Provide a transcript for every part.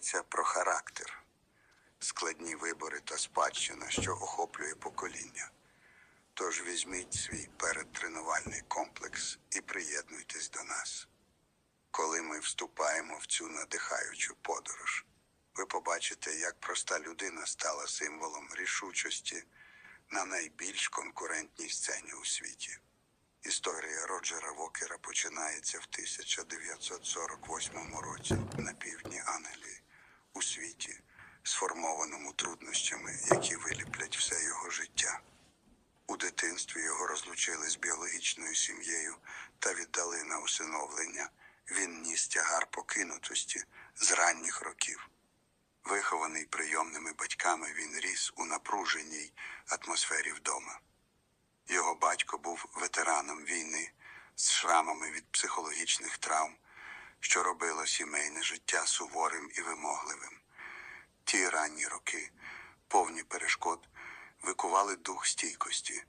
йдеться про характер, складні вибори та спадщина, що охоплює покоління. Тож візьміть свій передтренувальний комплекс і приєднуйтесь до нас. Коли ми вступаємо в цю надихаючу подорож, ви побачите, як проста людина стала символом рішучості на найбільш конкурентній сцені у світі. Історія Роджера Вокера починається в 1948 році на півдні Англії, у світі, сформованому труднощами, які виліплять все його життя. У дитинстві його розлучили з біологічною сім'єю та віддали на усиновлення. Він ніс тягар покинутості з ранніх років. Вихований прийомними батьками, він ріс у напруженій атмосфері вдома. Його батько був ветераном війни з шрамами від психологічних травм, що робило сімейне життя суворим і вимогливим. Ті ранні роки, повні перешкод, викували дух стійкості,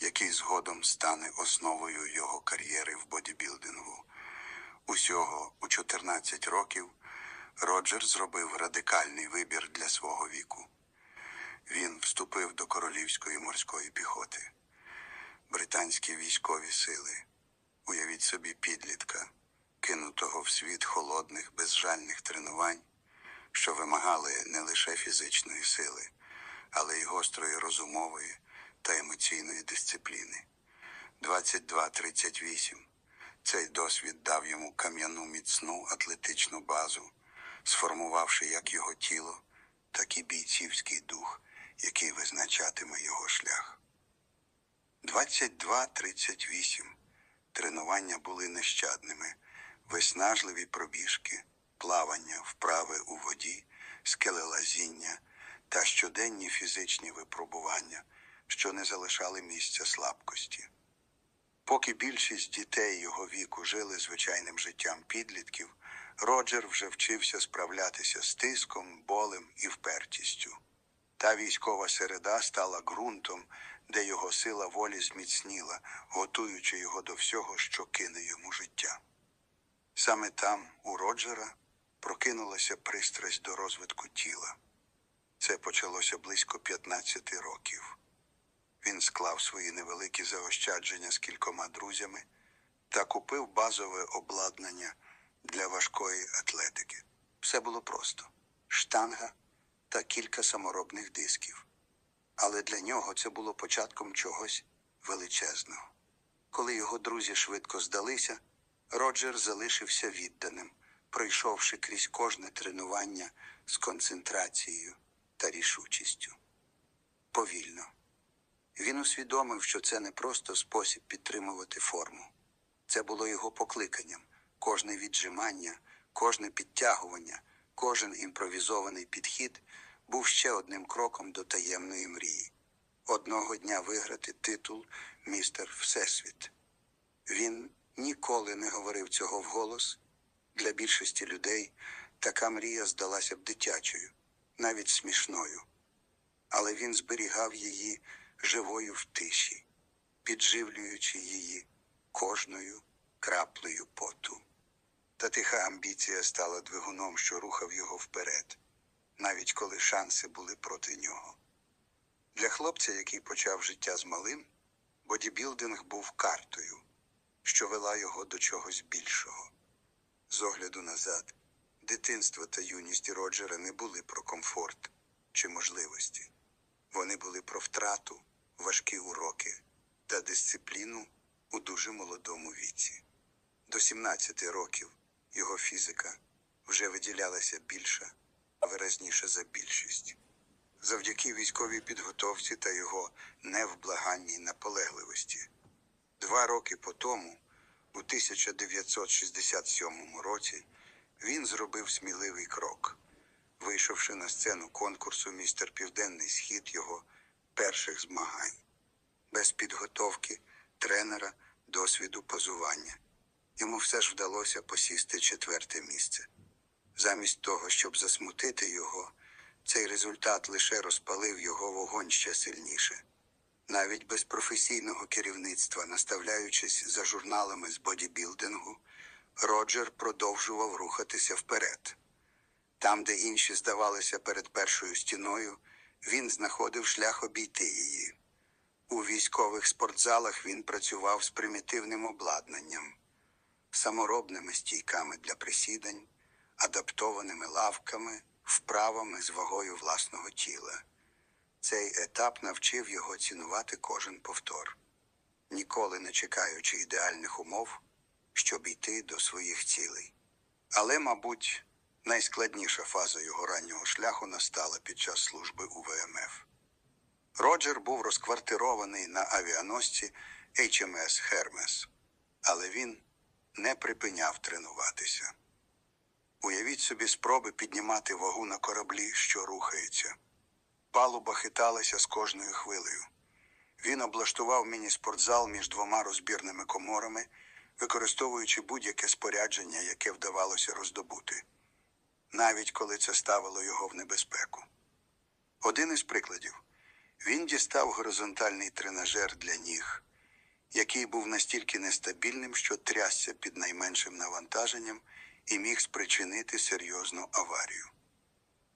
який згодом стане основою його кар'єри в бодібілдингу. Усього у 14 років Роджер зробив радикальний вибір для свого віку. Він вступив до королівської морської піхоти. Британські військові сили. Уявіть собі підлітка, кинутого в світ холодних, безжальних тренувань, що вимагали не лише фізичної сили, але й гострої розумової та емоційної дисципліни. 22-38. Цей досвід дав йому кам'яну міцну атлетичну базу, сформувавши як його тіло, так і бійцівський дух, який визначатиме його шлях. 22-38. Тренування були нещадними, виснажливі пробіжки, плавання, вправи у воді, скелелазіння та щоденні фізичні випробування, що не залишали місця слабкості. Поки більшість дітей його віку жили звичайним життям підлітків, Роджер вже вчився справлятися з тиском, болем і впертістю. Та військова середа стала ґрунтом, де його сила волі зміцніла, готуючи його до всього, що кине йому життя. Саме там, у Роджера, прокинулася пристрасть до розвитку тіла. Це почалося близько 15 років. Він склав свої невеликі заощадження з кількома друзями та купив базове обладнання для важкої атлетики. Все було просто: штанга та кілька саморобних дисків. Але для нього це було початком чогось величезного. Коли його друзі швидко здалися, Роджер залишився відданим, пройшовши крізь кожне тренування з концентрацією та рішучістю. Повільно. Він усвідомив, що це не просто спосіб підтримувати форму. Це було його покликанням. Кожне віджимання, кожне підтягування, кожен імпровізований підхід був ще одним кроком до таємної мрії. Одного дня виграти титул містер Всесвіт. Він ніколи не говорив цього вголос. Для більшості людей така мрія здалася б дитячою, навіть смішною. Але він зберігав її живою в тиші, підживлюючи її кожною краплею поту. Та тиха амбіція стала двигуном, що рухав його вперед, навіть коли шанси були проти нього. Для хлопця, який почав життя з малим, бодібілдинг був картою, що вела його до чогось більшого. З огляду назад, дитинство та юність Роджера не були про комфорт чи можливості. Вони були про втрату, важкі уроки та дисципліну у дуже молодому віці. До 17 років його фізика вже виділялася більша, виразніше за більшість. Завдяки військовій підготовці та його невблаганній наполегливості. Два роки по тому, у 1967 році, він зробив сміливий крок, вийшовши на сцену конкурсу Містер Південний Схід його перших змагань, без підготовки, тренера, досвіду позування. Йому все ж вдалося посісти четверте місце. Замість того, щоб засмутити його, цей результат лише розпалив його вогонь ще сильніше. Навіть без професійного керівництва, наставляючись за журналами з бодібілдингу, Роджер продовжував рухатися вперед. Там, де інші здавалися перед першою стіною, він знаходив шлях обійти її. У військових спортзалах він працював з примітивним обладнанням, саморобними стійками для присідань, адаптованими лавками, вправами з вагою власного тіла. Цей етап навчив його цінувати кожен повтор, ніколи не чекаючи ідеальних умов, щоб йти до своїх цілей. Але, мабуть, найскладніша фаза його раннього шляху настала під час служби у ВМФ. Роджер був розквартирований на авіаносці HMS Хермес, але він не припиняв тренуватися. Уявіть собі спроби піднімати вагу на кораблі, що рухається. Палуба хиталася з кожною хвилею. Він облаштував міні-спортзал між двома розбірними коморами, використовуючи будь-яке спорядження, яке вдавалося роздобути, навіть коли це ставило його в небезпеку. Один із прикладів він дістав горизонтальний тренажер для ніг, який був настільки нестабільним, що трясся під найменшим навантаженням і міг спричинити серйозну аварію.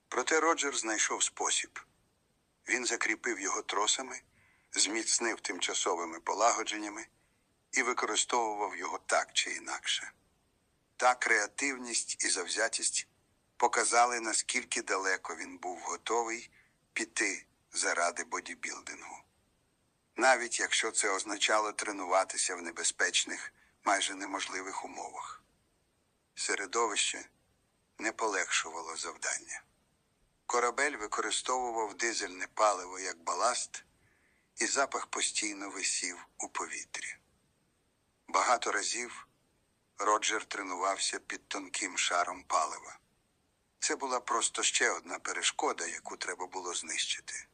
Проте Роджер знайшов спосіб. Він закріпив його тросами, зміцнив тимчасовими полагодженнями і використовував його так чи інакше. Та креативність і завзятість показали, наскільки далеко він був готовий піти заради бодібілдингу. Навіть якщо це означало тренуватися в небезпечних, майже неможливих умовах. Середовище не полегшувало завдання. Корабель використовував дизельне паливо як баласт, і запах постійно висів у повітрі. Багато разів Роджер тренувався під тонким шаром палива. Це була просто ще одна перешкода, яку треба було знищити.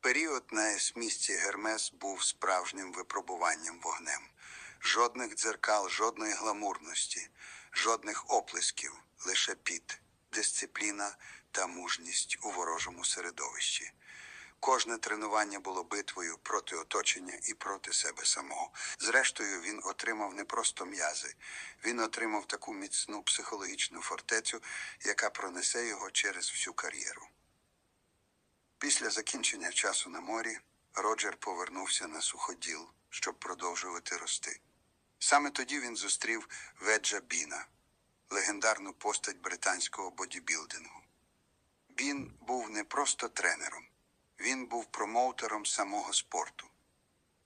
Період на есмісті Гермес був справжнім випробуванням вогнем. Жодних дзеркал, жодної гламурності, жодних оплесків, лише піт, дисципліна та мужність у ворожому середовищі. Кожне тренування було битвою проти оточення і проти себе самого. Зрештою, він отримав не просто м'язи, він отримав таку міцну психологічну фортецю, яка пронесе його через всю кар'єру. Після закінчення часу на морі Роджер повернувся на суходіл, щоб продовжувати рости. Саме тоді він зустрів Веджа Біна, легендарну постать британського бодібілдингу. Бін був не просто тренером, він був промоутером самого спорту.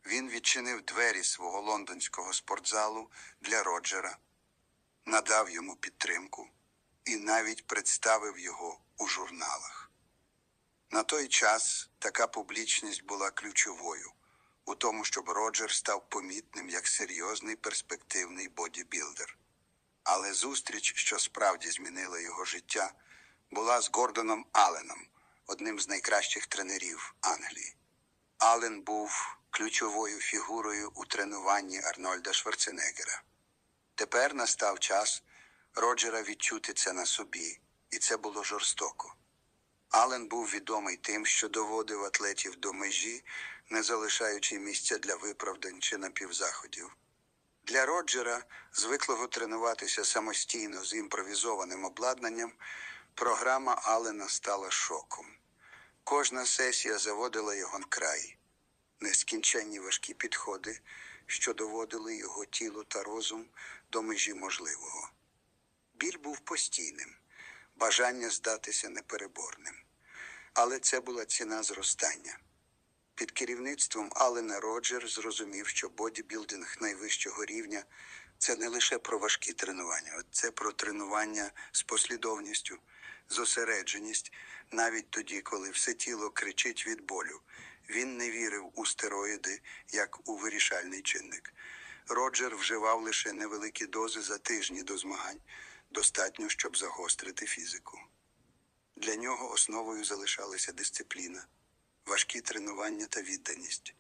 Він відчинив двері свого лондонського спортзалу для Роджера, надав йому підтримку і навіть представив його у журналах. На той час така публічність була ключовою у тому, щоб Роджер став помітним як серйозний перспективний бодібілдер. Але зустріч, що справді змінила його життя, була з Гордоном Алленом, одним з найкращих тренерів Англії. Аллен був ключовою фігурою у тренуванні Арнольда Шварценеггера. Тепер настав час Роджера відчути це на собі, і це було жорстоко. Аллен був відомий тим, що доводив атлетів до межі, не залишаючи місця для виправдань чи напівзаходів. Для Роджера, звиклого тренуватися самостійно з імпровізованим обладнанням, програма Аллена стала шоком. Кожна сесія заводила його на край. Нескінченні важкі підходи, що доводили його тіло та розум до межі можливого. Біль був постійним, бажання здатися непереборним. Але це була ціна зростання. Під керівництвом Алена Роджер зрозумів, що бодібілдинг найвищого рівня це не лише про важкі тренування, це про тренування з послідовністю, зосередженість, навіть тоді, коли все тіло кричить від болю. Він не вірив у стероїди як у вирішальний чинник. Роджер вживав лише невеликі дози за тижні до змагань, достатньо, щоб загострити фізику. Для нього основою залишалася дисципліна, важкі тренування та відданість,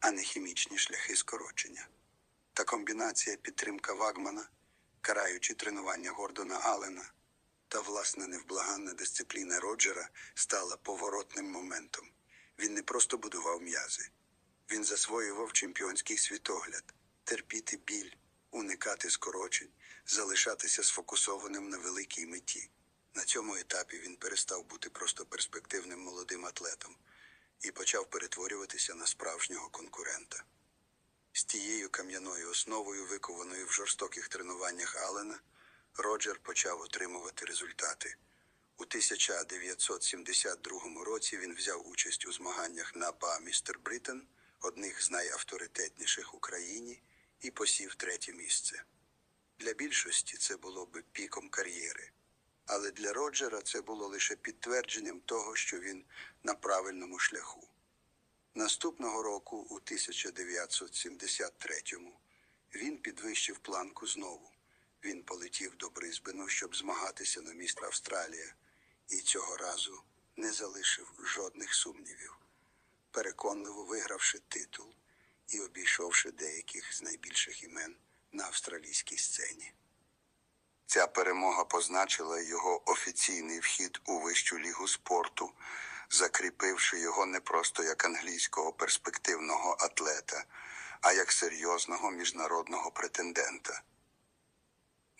а не хімічні шляхи скорочення. Та комбінація підтримка Вагмана, караючи тренування Гордона Аллена та власна невблаганна дисципліна Роджера стала поворотним моментом. Він не просто будував м'язи, він засвоював чемпіонський світогляд, терпіти біль, уникати скорочень, залишатися сфокусованим на великій меті, на цьому етапі він перестав бути просто перспективним молодим атлетом і почав перетворюватися на справжнього конкурента. З тією кам'яною основою, викованою в жорстоких тренуваннях Алена, Роджер почав отримувати результати. У 1972 році він взяв участь у змаганнях на БА Містер Бритен, одних з найавторитетніших в Україні, і посів третє місце. Для більшості це було би піком кар'єри. Але для Роджера це було лише підтвердженням того, що він на правильному шляху. Наступного року, у 1973-му, він підвищив планку знову. Він полетів до Брисбену, щоб змагатися на міст Австралія, і цього разу не залишив жодних сумнівів, переконливо вигравши титул і обійшовши деяких з найбільших імен на австралійській сцені. Ця перемога позначила його офіційний вхід у вищу лігу спорту, закріпивши його не просто як англійського перспективного атлета, а як серйозного міжнародного претендента.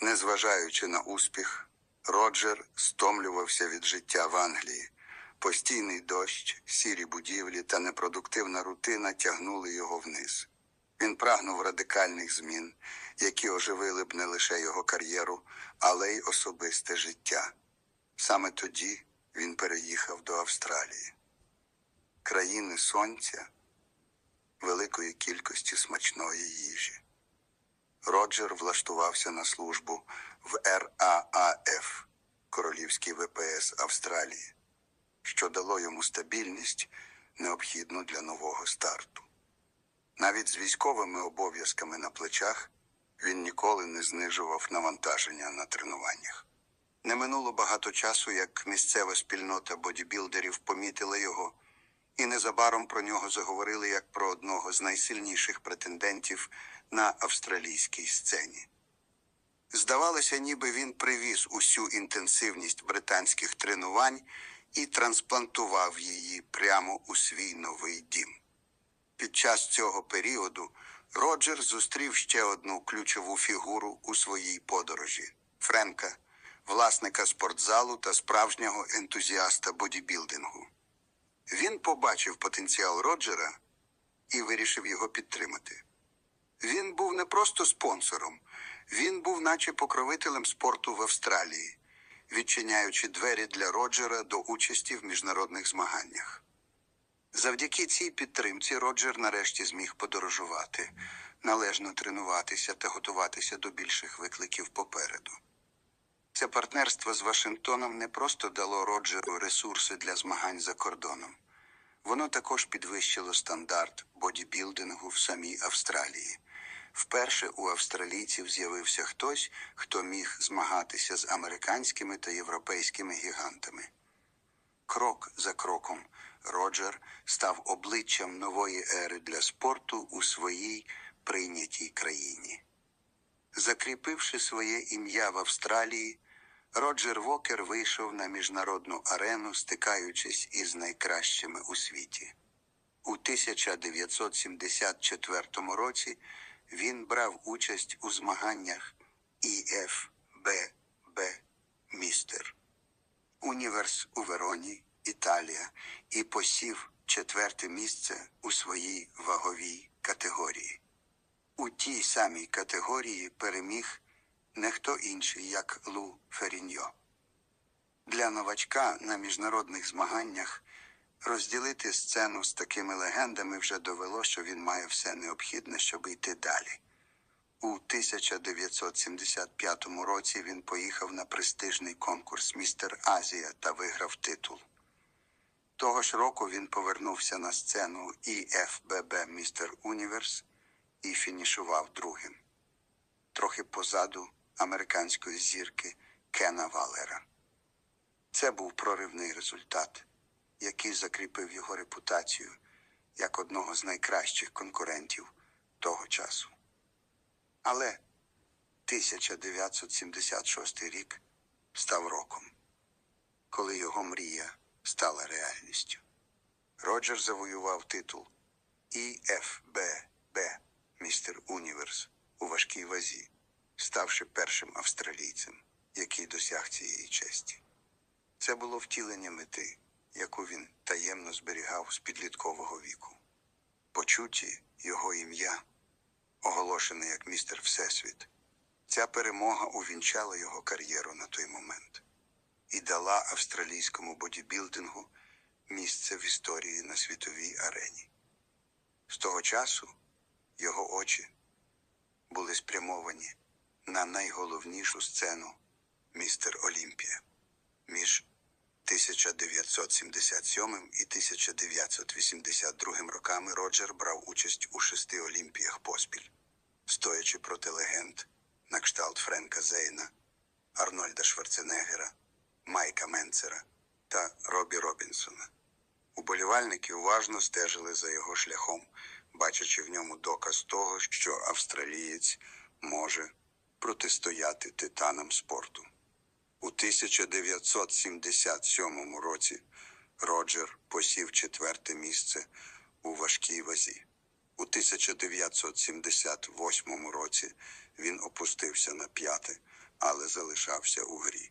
Незважаючи на успіх, Роджер стомлювався від життя в Англії. Постійний дощ, сірі будівлі та непродуктивна рутина тягнули його вниз. Він прагнув радикальних змін, які оживили б не лише його кар'єру, але й особисте життя. Саме тоді він переїхав до Австралії, країни сонця, великої кількості смачної їжі. Роджер влаштувався на службу в РААФ Королівський ВПС Австралії, що дало йому стабільність, необхідну для нового старту. Навіть з військовими обов'язками на плечах він ніколи не знижував навантаження на тренуваннях. Не минуло багато часу, як місцева спільнота бодібілдерів помітила його, і незабаром про нього заговорили як про одного з найсильніших претендентів на австралійській сцені. Здавалося, ніби він привіз усю інтенсивність британських тренувань і трансплантував її прямо у свій новий дім. Під час цього періоду Роджер зустрів ще одну ключову фігуру у своїй подорожі Френка, власника спортзалу та справжнього ентузіаста бодібілдингу. Він побачив потенціал Роджера і вирішив його підтримати. Він був не просто спонсором, він був наче покровителем спорту в Австралії, відчиняючи двері для Роджера до участі в міжнародних змаганнях. Завдяки цій підтримці Роджер нарешті зміг подорожувати, належно тренуватися та готуватися до більших викликів попереду. Це партнерство з Вашингтоном не просто дало Роджеру ресурси для змагань за кордоном. Воно також підвищило стандарт бодібілдингу в самій Австралії. Вперше у австралійців з'явився хтось, хто міг змагатися з американськими та європейськими гігантами. Крок за кроком Роджер став обличчям нової ери для спорту у своїй прийнятій країні. Закріпивши своє ім'я в Австралії, Роджер Вокер вийшов на міжнародну арену, стикаючись із найкращими у світі. У 1974 році він брав участь у змаганнях ІФББ Містер. Універс у Вероні, Італія, і посів четверте місце у своїй ваговій категорії. У тій самій категорії переміг не хто інший, як Лу Феріньо. Для новачка на міжнародних змаганнях розділити сцену з такими легендами вже довело, що він має все необхідне, щоб йти далі. У 1975 році він поїхав на престижний конкурс Містер Азія та виграв титул. Того ж року він повернувся на сцену ІФББ Містер Універс і фінішував другим. Трохи позаду американської зірки Кена Валера. Це був проривний результат, який закріпив його репутацію як одного з найкращих конкурентів того часу. Але 1976 рік став роком, коли його мрія стала реальністю. Роджер завоював титул ІФББ Містер Універс у важкій вазі, ставши першим австралійцем, який досяг цієї честі. Це було втілення мети, яку він таємно зберігав з підліткового віку. Почуті його ім'я, оголошене як містер Всесвіт. Ця перемога увінчала його кар'єру на той момент і дала австралійському бодібілдингу місце в історії на світовій арені. З того часу його очі були спрямовані на найголовнішу сцену містер Олімпія. Між 1977 і 1982 роками Роджер брав участь у шести Олімпіях поспіль, стоячи проти легенд на кшталт Френка Зейна, Арнольда Шварценеггера, Майка Менцера та Робі Робінсона. Уболівальники уважно стежили за його шляхом, бачачи в ньому доказ того, що австралієць може протистояти титанам спорту. У 1977 році Роджер посів четверте місце у важкій вазі. У 1978 році він опустився на п'яте, але залишався у грі.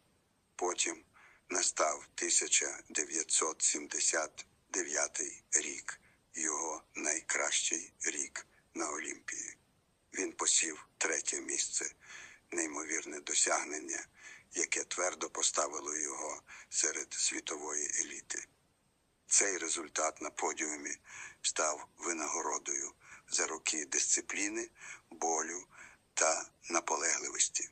Потім настав 1979 рік, його найкращий рік на Олімпії. Він посів третє місце, неймовірне досягнення, яке твердо поставило його серед світової еліти. Цей результат на подіумі став винагородою за роки дисципліни, болю та наполегливості.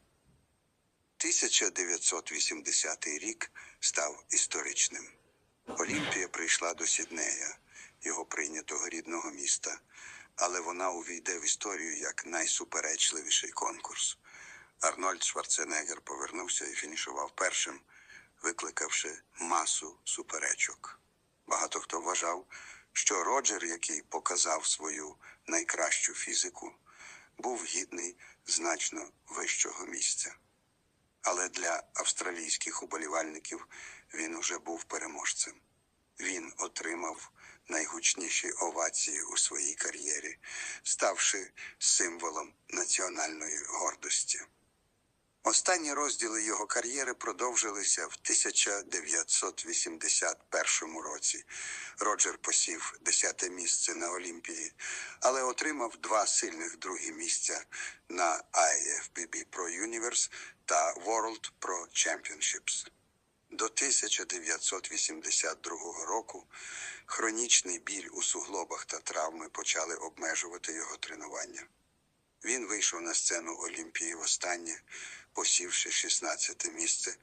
1980 рік став історичним. Олімпія прийшла до Сіднея, його прийнятого рідного міста, але вона увійде в історію як найсуперечливіший конкурс. Арнольд Шварценеггер повернувся і фінішував першим, викликавши масу суперечок. Багато хто вважав, що Роджер, який показав свою найкращу фізику, був гідний значно вищого місця. Але для австралійських уболівальників він уже був переможцем. Він отримав найгучніші овації у своїй кар'єрі, ставши символом національної гордості. Останні розділи його кар'єри продовжилися в 1981 році. Роджер посів 10 місце на Олімпії, але отримав два сильних другі місця на IFBB Pro Universe та World Pro Championships. До 1982 року хронічний біль у суглобах та травми почали обмежувати його тренування. Він вийшов на сцену Олімпії востаннє, посівши 16 місце,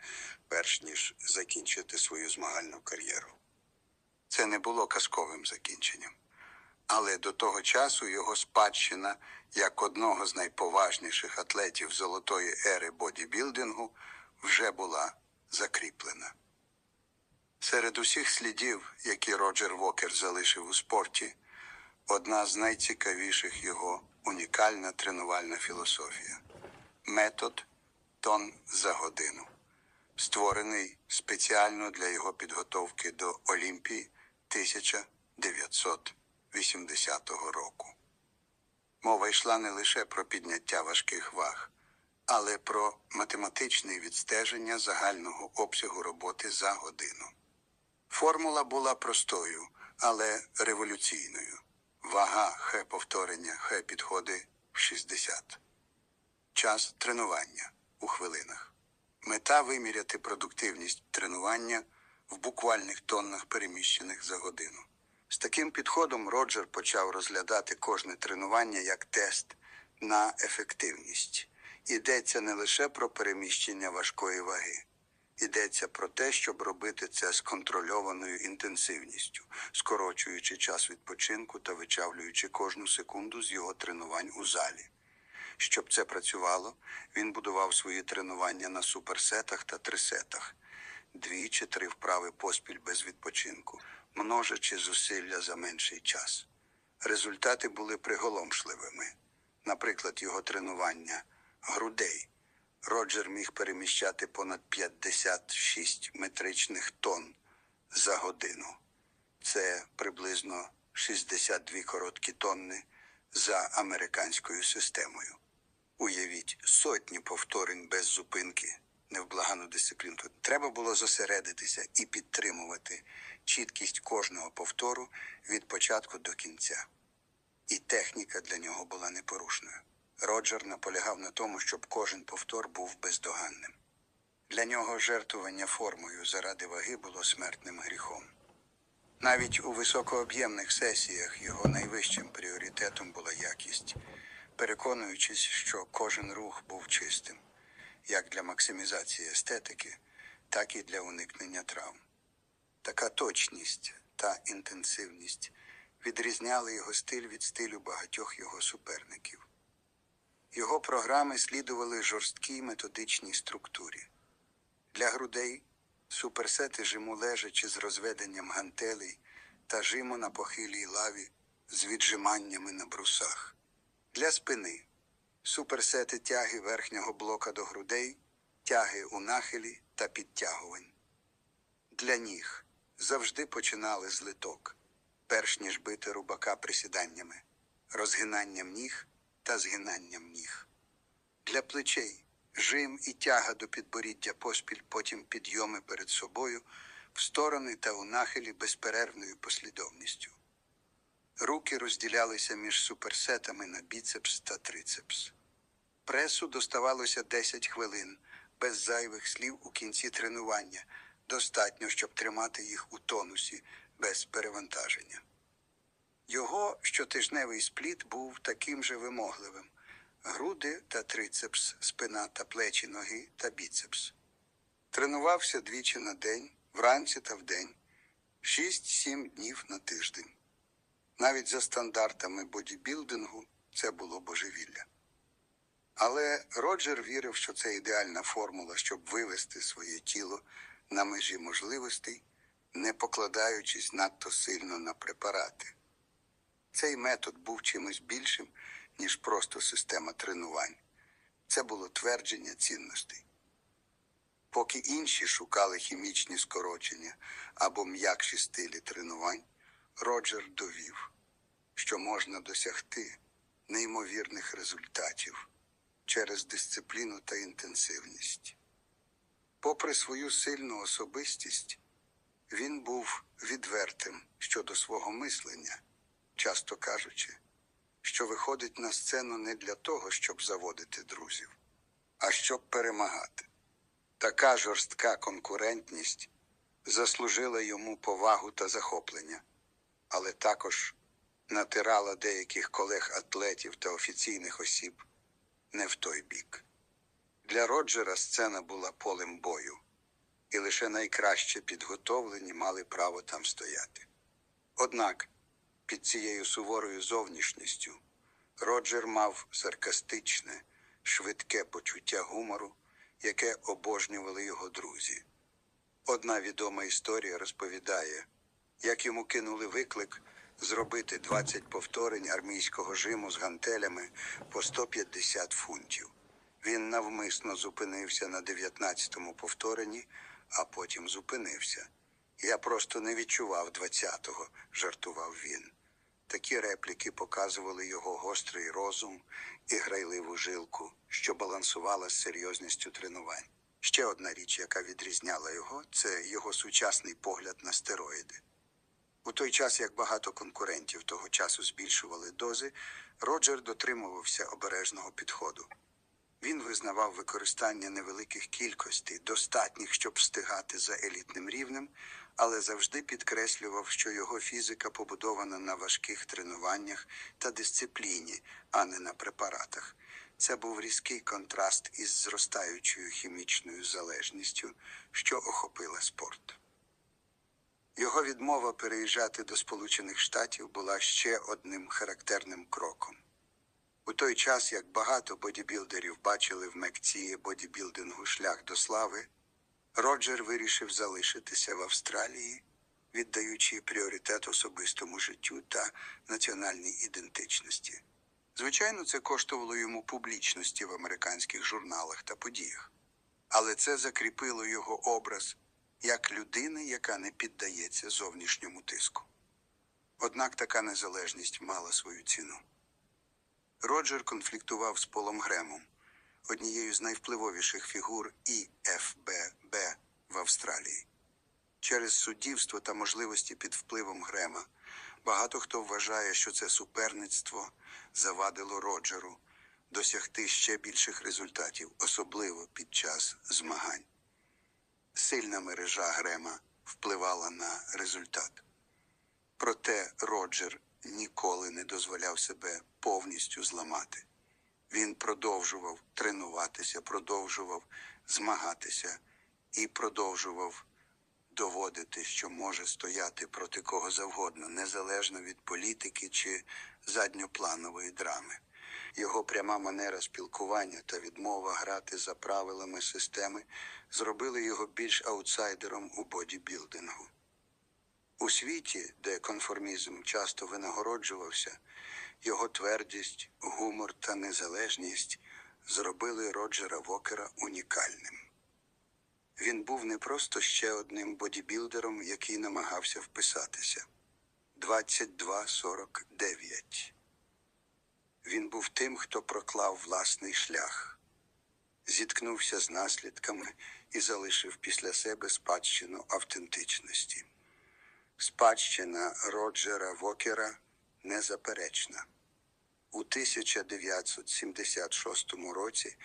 перш ніж закінчити свою змагальну кар'єру. Це не було казковим закінченням. Але до того часу його спадщина як одного з найповажніших атлетів золотої ери бодібілдингу вже була закріплена. Серед усіх слідів, які Роджер Вокер залишив у спорті, одна з найцікавіших його унікальна тренувальна філософія метод тон за годину, створений спеціально для його підготовки до Олімпії 1980 року. Мова йшла не лише про підняття важких ваг, але про математичне відстеження загального обсягу роботи за годину. Формула була простою, але революційною. Вага Х повторення Х підходи в 60. Час тренування у хвилинах. Мета виміряти продуктивність тренування в буквальних тоннах переміщених за годину. З таким підходом Роджер почав розглядати кожне тренування як тест на ефективність. Йдеться не лише про переміщення важкої ваги. Йдеться про те, щоб робити це з контрольованою інтенсивністю, скорочуючи час відпочинку та вичавлюючи кожну секунду з його тренувань у залі. Щоб це працювало, він будував свої тренування на суперсетах та трисетах, дві чи три вправи поспіль без відпочинку, множачи зусилля за менший час. Результати були приголомшливими. Наприклад, його тренування грудей. Роджер міг переміщати понад 56 метричних тонн за годину. Це приблизно 62 короткі тонни за американською системою. Уявіть сотні повторень без зупинки невблагану дисципліну. Треба було зосередитися і підтримувати чіткість кожного повтору від початку до кінця. І техніка для нього була непорушною. Роджер наполягав на тому, щоб кожен повтор був бездоганним. Для нього жертвування формою заради ваги було смертним гріхом. Навіть у високооб'ємних сесіях його найвищим пріоритетом була якість, переконуючись, що кожен рух був чистим, як для максимізації естетики, так і для уникнення травм. Така точність та інтенсивність відрізняли його стиль від стилю багатьох його суперників. Його програми слідували жорсткій методичній структурі. Для грудей суперсети жиму лежачи з розведенням гантелей та жиму на похилій лаві з віджиманнями на брусах. Для спини суперсети тяги верхнього блока до грудей, тяги у нахилі та підтягувань. Для ніг завжди починали з литок, перш ніж бити рубака присіданнями, розгинанням ніг та згинанням ніг. Для плечей жим і тяга до підборіддя поспіль, потім підйоми перед собою, в сторони та у нахилі безперервною послідовністю. Руки розділялися між суперсетами на біцепс та трицепс. Пресу доставалося 10 хвилин, без зайвих слів у кінці тренування. Достатньо, щоб тримати їх у тонусі без перевантаження. Його щотижневий спліт був таким же вимогливим: груди та трицепс, спина та плечі ноги та біцепс. Тренувався двічі на день, вранці та вдень, 6-7 днів на тиждень. Навіть за стандартами бодібілдингу це було божевілля. Але Роджер вірив, що це ідеальна формула, щоб вивести своє тіло на межі можливостей, не покладаючись надто сильно на препарати. Цей метод був чимось більшим, ніж просто система тренувань. Це було твердження цінностей. Поки інші шукали хімічні скорочення або м'якші стилі тренувань, Роджер довів, що можна досягти неймовірних результатів через дисципліну та інтенсивність. Попри свою сильну особистість, він був відвертим щодо свого мислення, часто кажучи, що виходить на сцену не для того, щоб заводити друзів, а щоб перемагати. Така жорстка конкурентність заслужила йому повагу та захоплення, але також натирала деяких колег-атлетів та офіційних осіб не в той бік. Для Роджера сцена була полем бою, і лише найкраще підготовлені мали право там стояти. Однак під цією суворою зовнішністю Роджер мав саркастичне, швидке почуття гумору, яке обожнювали його друзі. Одна відома історія розповідає, як йому кинули виклик зробити 20 повторень армійського жиму з гантелями по 150 фунтів. Він навмисно зупинився на 19-му повторенні, а потім зупинився. Я просто не відчував 20-го, жартував він. Такі репліки показували його гострий розум і грайливу жилку, що балансувала з серйозністю тренувань. Ще одна річ, яка відрізняла його, це його сучасний погляд на стероїди. У той час, як багато конкурентів того часу збільшували дози, Роджер дотримувався обережного підходу. Він визнавав використання невеликих кількостей, достатніх, щоб встигати за елітним рівнем, але завжди підкреслював, що його фізика побудована на важких тренуваннях та дисципліні, а не на препаратах. Це був різкий контраст із зростаючою хімічною залежністю, що охопила спорт. Його відмова переїжджати до Сполучених Штатів була ще одним характерним кроком. У той час, як багато бодібілдерів бачили в мекці бодібілдингу шлях до слави, Роджер вирішив залишитися в Австралії, віддаючи пріоритет особистому життю та національній ідентичності. Звичайно, це коштувало йому публічності в американських журналах та подіях, але це закріпило його образ як людини, яка не піддається зовнішньому тиску. Однак така незалежність мала свою ціну. Роджер конфліктував з Полом Гремом, однією з найвпливовіших фігур ІФББ в Австралії. Через суддівство та можливості під впливом Грема багато хто вважає, що це суперництво завадило Роджеру досягти ще більших результатів, особливо під час змагань. Сильна мережа Грема впливала на результат. Проте Роджер ніколи не дозволяв себе повністю зламати. Він продовжував тренуватися, продовжував змагатися і продовжував доводити, що може стояти проти кого завгодно, незалежно від політики чи задньопланової драми. Його пряма манера спілкування та відмова грати за правилами системи зробили його більш аутсайдером у бодібілдингу. У світі, де конформізм часто винагороджувався, його твердість, гумор та незалежність зробили Роджера Вокера унікальним. Він був не просто ще одним бодібілдером, який намагався вписатися. 22.49 Він був тим, хто проклав власний шлях, зіткнувся з наслідками і залишив після себе спадщину автентичності. Спадщина Роджера Вокера незаперечна. У 1976 році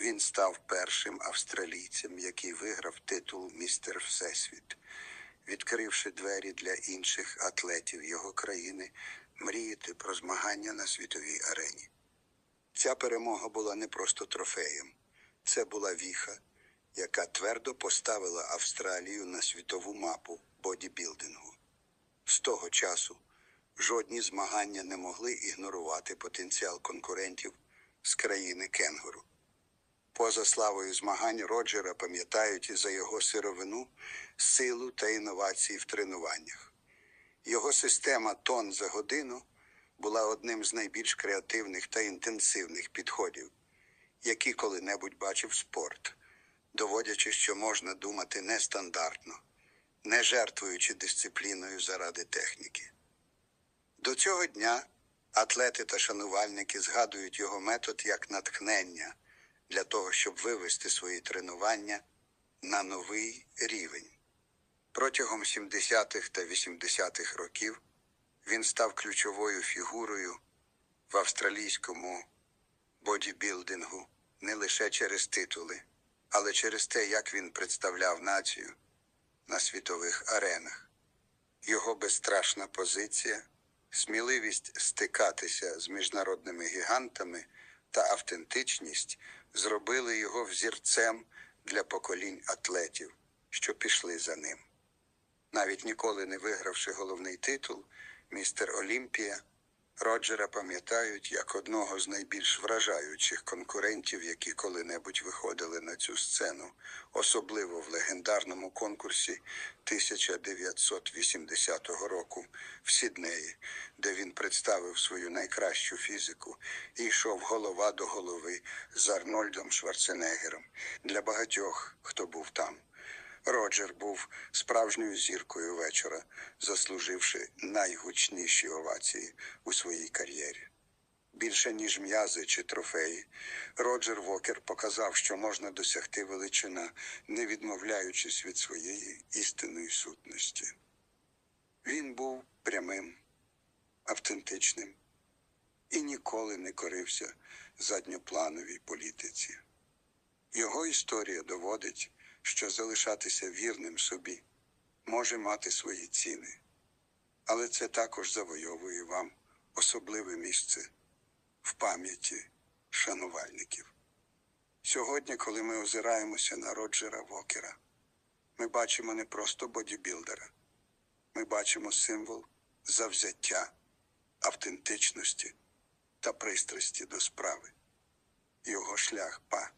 він став першим австралійцем, який виграв титул Містер Всесвіт, відкривши двері для інших атлетів його країни мріяти про змагання на світовій арені. Ця перемога була не просто трофеєм, це була віха, яка твердо поставила Австралію на світову мапу бодібілдингу. З того часу жодні змагання не могли ігнорувати потенціал конкурентів з країни Кенгуру. Поза славою змагань Роджера пам'ятають і за його сировину, силу та інновації в тренуваннях. Його система тон за годину була одним з найбільш креативних та інтенсивних підходів, які коли-небудь бачив спорт, доводячи, що можна думати нестандартно, не жертвуючи дисципліною заради техніки. До цього дня атлети та шанувальники згадують його метод як натхнення для того, щоб вивести свої тренування на новий рівень. Протягом 70-х та 80-х років він став ключовою фігурою в австралійському бодібілдингу не лише через титули, але через те, як він представляв націю на світових аренах. Його безстрашна позиція, сміливість стикатися з міжнародними гігантами та автентичність зробили його взірцем для поколінь атлетів, що пішли за ним. Навіть ніколи не вигравши головний титул, містер Олімпія, Роджера пам'ятають як одного з найбільш вражаючих конкурентів, які коли-небудь виходили на цю сцену, особливо в легендарному конкурсі 1980 року в Сіднеї, де він представив свою найкращу фізику і йшов голова до голови з Арнольдом Шварценеггером. Для багатьох, хто був там. Роджер був справжньою зіркою вечора, заслуживши найгучніші овації у своїй кар'єрі. Більше ніж м'язи чи трофеї, Роджер Вокер показав, що можна досягти величина, не відмовляючись від своєї істинної сутності. Він був прямим, автентичним і ніколи не корився задньоплановій політиці. Його історія доводить, що залишатися вірним собі може мати свої ціни, але це також завойовує вам особливе місце в пам'яті шанувальників. Сьогодні, коли ми озираємося на Роджера Вокера, ми бачимо не просто бодібілдера, ми бачимо символ завзяття, автентичності та пристрасті до справи. Його шлях па